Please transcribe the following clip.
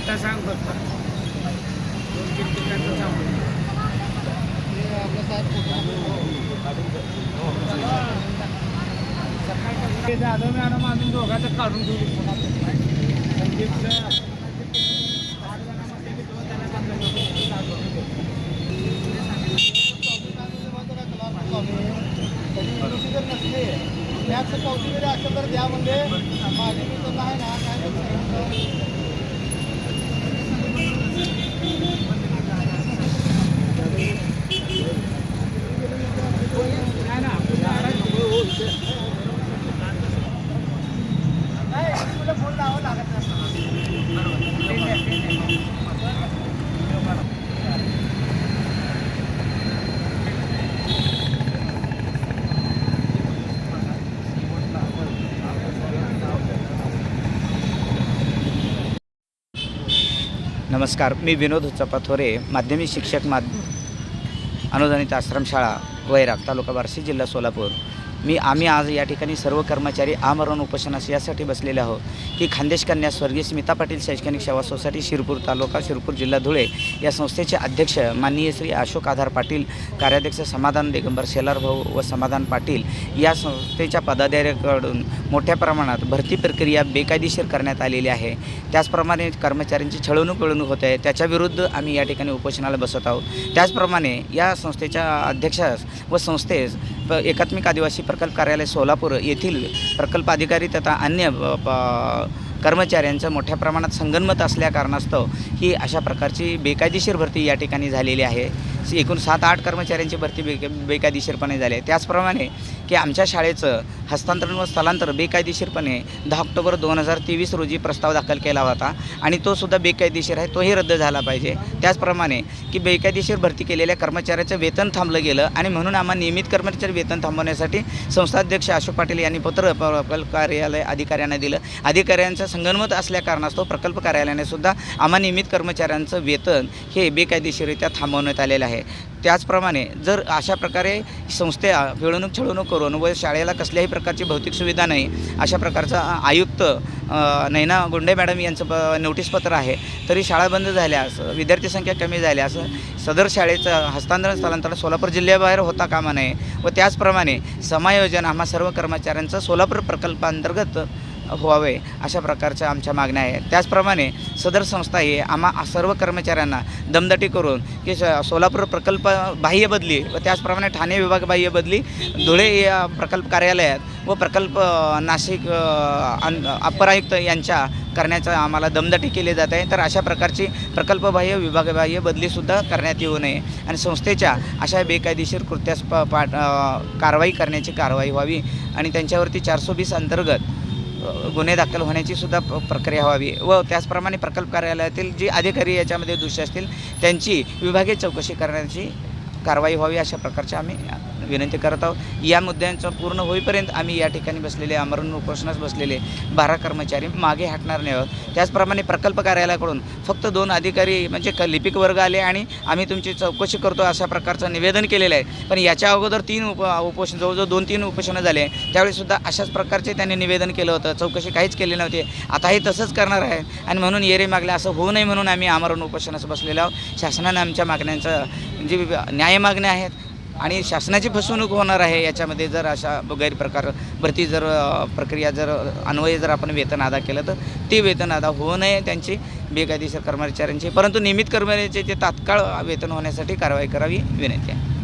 आता सांग फक्त दोन तीन ठिकाणचं सांगू जाधव मॅडम आम्ही दोघांचं काढून ठेवली संदीपचं असेल तर द्या म्हणजे. माझे मित्र नाही ना काय नमस्कार मी विनोद चपाथोरे माध्यमिक शिक्षक माध अनुदानित आश्रमशाळा वैराग तालुका बार्शी जिल्हा सोलापूर. मी आम्ही आज या ठिकाणी सर्व कर्मचारी आमरण उपोषणास यासाठी बसलेले आहोत की खानदेश कन्या स्वर्गीय स्मिता पाटील शैक्षणिक सेवा सोसायटी शिरपूर तालुका शिरपूर जिल्हा धुळे या संस्थेचे अध्यक्ष माननीय श्री अशोक आधार पाटील कार्याध्यक्ष समाधान दिगंबर शेलार भाऊ व समाधान पाटील या संस्थेच्या पदाधिकाऱ्याकडून मोठ्या प्रमाणात भरती प्रक्रिया बेकायदेशीर करण्यात आलेली आहे. त्याचप्रमाणे कर्मचाऱ्यांची छळवणूक पिळवणूक होत आहे. त्याच्याविरुद्ध आम्ही या ठिकाणी उपोषणाला बसत आहोत. त्याचप्रमाणे या संस्थेच्या अध्यक्षास व संस्थेस प- एकात्मिक आदिवासी प्रकल्प कार्यालय सोलापूर येथील प्रकल्प अधिकारी तथा अन्य प- कर्मचाऱ्यांचं मोठ्या प्रमाणात संगनमत असल्या कारणास्तव ही अशा प्रकारची बेकायदेशीर भरती या ठिकाणी झालेली आहे. एकूण सात आठ कर्मचाऱ्यांची भरती बे बेकायदेशीरपणे झाली आहे. त्याचप्रमाणे की आमच्या शाळेचं हस्तांतरण व स्थलांतर बेकायदेशीरपणे दहा ऑक्टोबर दोन हजार तेवीस रोजी प्रस्ताव दाखल केला होता आणि तो सुद्धा बेकायदेशीर आहे तोही रद्द झाला पाहिजे. त्याचप्रमाणे की बेकायदेशीर भरती केलेल्या कर्मचाऱ्याचं वेतन थांबलं गेलं आणि म्हणून आम्हा नियमित कर्मचारी वेतन थांबवण्यासाठी संस्थाध्यक्ष अशोक पाटील यांनी पत्र प्रकल्प कार्यालय अधिकाऱ्यांना दिलं. अधिकाऱ्यांचं संगनमत असल्या कारणास्तव प्रकल्प कार्यालयाने सुद्धा आम्हा नियमित कर्मचाऱ्यांचं वेतन हे बेकायदेशीररित्या थांबवण्यात आलेलं आहे. त्याचप्रमाणे जर अशा प्रकारे संस्था पिळवणूक छळवणूक करून व शाळेला कसल्याही प्रकारची भौतिक सुविधा नाही अशा प्रकारचा आयुक्त नैना गुंडे मॅडम यांचं प नोटीसपत्र आहे तरी शाळा बंद झाल्यास विद्यार्थी संख्या कमी झाल्यास सदर शाळेचं हस्तांतरण स्थलांतरण सोलापूर जिल्ह्याबाहेर होता कामा नये व त्याचप्रमाणे समायोजन आम्हा सर्व कर्मचाऱ्यांचं सोलापूर प्रकल्पांतर्गत व्हावे अशा प्रकारच्या आमच्या मागण्या आहेत. त्याचप्रमाणे सदर संस्था ही आम्हा सर्व कर्मचाऱ्यांना दमदाटी करून की स- सोलापूर प्रकल्प बाह्य बदली व त्याचप्रमाणे ठाणे विभाग बाह्य बदली धुळे या प्रकल्प कार्यालयात व प्रकल्प नाशिक अन- अप्पर आयुक्त यांच्या करण्याचा आम्हाला दमदाटी केली जात आहे. तर अशा प्रकारची प्रकल्पबाह्य विभागबाह्य बदलीसुद्धा करण्यात येऊ नये आणि संस्थेच्या अशा बेकायदेशीर कृत्यास प पाठ कारवाई करण्याची कारवाई व्हावी आणि त्यांच्यावरती चारशे वीस अंतर्गत गुन्हे दाखल होण्याची सुद्धा प्रक्रिया व्हावी व त्याचप्रमाणे प्रकल्प कार्यालयातील जे अधिकारी याच्यामध्ये दोषी असतील त्यांची विभागीय चौकशी करण्याची कारवाई व्हावी अशा प्रकारची आम्ही विनंती करत आहोत. या मुद्द्यांचं पूर्ण होईपर्यंत आम्ही या ठिकाणी बसलेले आमरण उपोषणास बसलेले बारा कर्मचारी मागे हटणार नाही आहोत. त्याचप्रमाणे प्रकल्प कार्यालयाकडून फक्त दोन अधिकारी म्हणजे क लिपिक वर्ग आले आणि आम्ही तुमची चौकशी करतो अशा प्रकारचं निवेदन केलेलं आहे. पण याच्या अगोदर तीन उप उपोषण जवळजवळ दोन तीन उपोषणं झाले त्यावेळीसुद्धा अशाच प्रकारचे त्यांनी निवेदन केलं होतं. चौकशी काहीच केली नव्हती. आता हे तसंच करणार आहे. आणि म्हणून येरे मागले असं होऊ नये म्हणून आम्ही आमरण उपोषणास बसलेलो आहोत. शासनाने आमच्या मागण्यांचं म्हणजे जे न्याय मागण्या आहेत आणि शासनाची फसवणूक होणार आहे याच्यामध्ये जर अशा गैरप्रकार भरती जर प्रक्रिया जर अन्वये जर आपण वेतन अदा केलं तर ते वेतन अदा होऊ नये त्यांची बेकायदेशीर कर्मचाऱ्यांची. परंतु नियमित कर्मचाऱ्यांचे ते तात्काळ वेतन होण्यासाठी कारवाई करावी विनंती आहे.